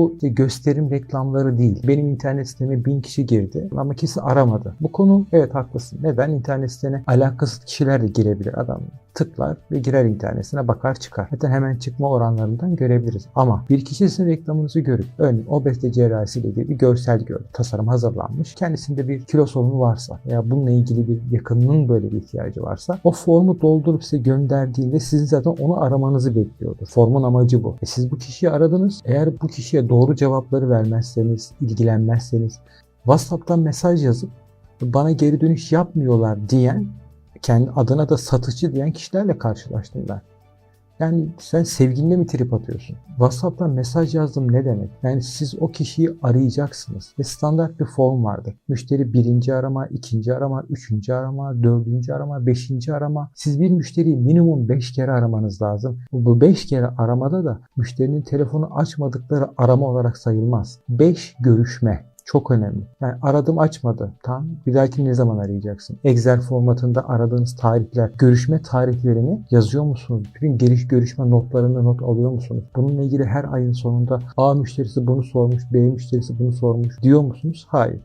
Bu gösterim reklamları değil. Benim internet siteme bin kişi girdi ama kimse aramadı. Bu konu evet haklısın. Neden? İnternet sitene alakasız kişiler de girebilir adam. Tıklar ve girer internetine bakar çıkar. Zaten hemen çıkma oranlarından görebiliriz. Ama bir kişi sizin reklamınızı görüp örneğin obezite cerrahisiyle ilgili bir görsel gördü. Tasarım hazırlanmış. Kendisinde bir kilo sorunu varsa veya bununla ilgili bir yakınının böyle bir ihtiyacı varsa o formu doldurup size gönderdiğinde sizin zaten onu aramanızı bekliyordur. Formun amacı bu. E siz bu kişiyi aradınız. Eğer bu kişiye doğru cevapları vermezseniz, ilgilenmezseniz WhatsApp'tan mesaj yazıp bana geri dönüş yapmıyorlar diyen kendi adına da satıcı diyen kişilerle karşılaştım ben. Yani sen sevgiline mi trip atıyorsun? WhatsApp'tan mesaj yazdım ne demek? Yani siz o kişiyi arayacaksınız. Ve standart bir form vardır. Müşteri birinci arama, ikinci arama, üçüncü arama, dördüncü arama, beşinci arama. Siz bir müşteriyi minimum beş kere aramanız lazım. Bu beş kere aramada da müşterinin telefonu açmadıkları arama olarak sayılmaz. Beş görüşme. Çok önemli. Yani aradım açmadı. Tamam. Bir dahaki ne zaman arayacaksın? Excel formatında aradığınız tarihler, görüşme tarihlerini yazıyor musunuz? Bütün geliş görüşme notlarını not alıyor musunuz? Bununla ilgili her ayın sonunda A müşterisi bunu sormuş, B müşterisi bunu sormuş diyor musunuz? Hayır.